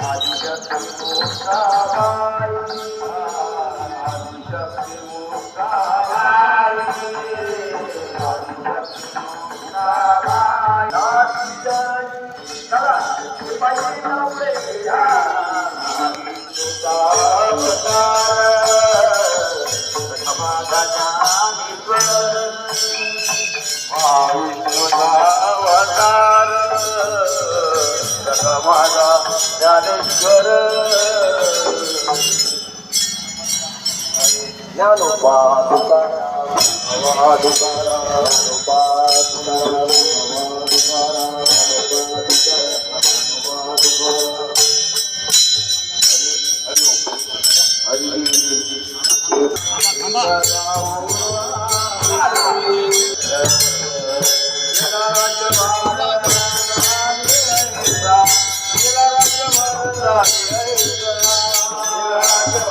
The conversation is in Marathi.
Wow. माझा ज्ञानेश्वर. ज्ञानोबा तुकाराम हवा तुकाराम हवा तुकाराम Thank you.